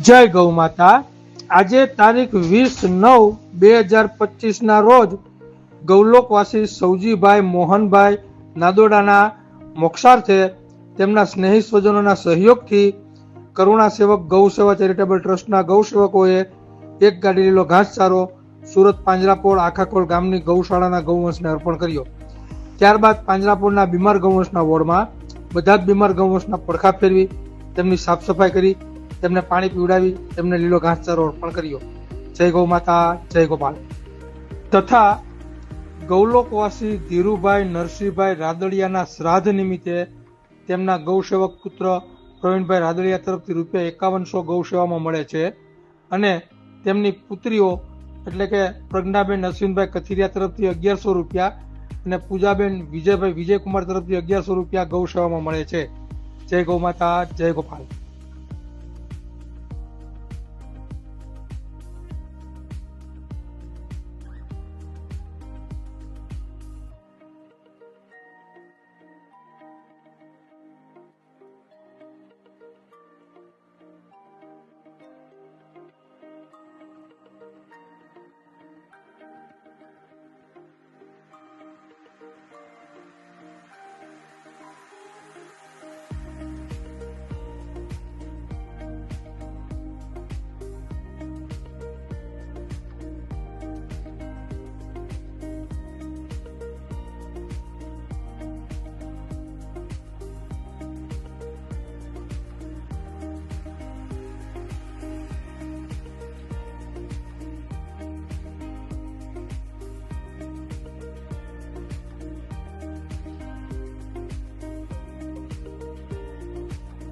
જય ગૌ માતા. આજે તારીખ વીસ નવ બે હજાર પચીસના રોજ ગૌલોકવાસી સૌજીભાઈ મોહનભાઈ નાદોડાના મોક્ષાર્થે તેમના સ્નેહી સ્વજનોના સહયોગથી કરુણા સેવક ગૌ સેવા ચેરિટેબલ ટ્રસ્ટના ગૌ સેવકોએ એક ગાડી લીલો ઘાસચારો સુરત પાંજરાપોળ આખાકોળ ગામની ગૌશાળાના ગૌવંશને અર્પણ કર્યો. ત્યારબાદ પાંજરાપોળના બીમાર ગૌવંશના વોર્ડમાં બધા જ બીમાર ગૌવંશના પડખા ફેરવી તેમની સાફ સફાઈ કરી તેમને પાણી પીવડાવી, તેમને લીલો ઘાસચારો અર્પણ કર્યો. જય ગૌ માતા, જય ગોપાલ તથા ગૌલોકવાસી ધીરુભાઈ નરસિંહભાઈ રાદડિયાના શ્રાદ્ધ નિમિત્તે તેમના ગૌસેવક પુત્ર પ્રવીણભાઈ રાદડિયા તરફથી રૂપિયા એકાવનસો ગૌસેવામાં મળે છે. અને તેમની પુત્રીઓ એટલે કે પ્રજ્ઞાબેન અશ્વિનભાઈ કથિરિયા તરફથી અગિયારસો રૂપિયા અને પૂજાબેન વિજયભાઈ વિજયકુમાર તરફથી અગિયારસો રૂપિયા ગૌસેવામાં મળે છે. જય ગૌ માતા, જય ગોપાલ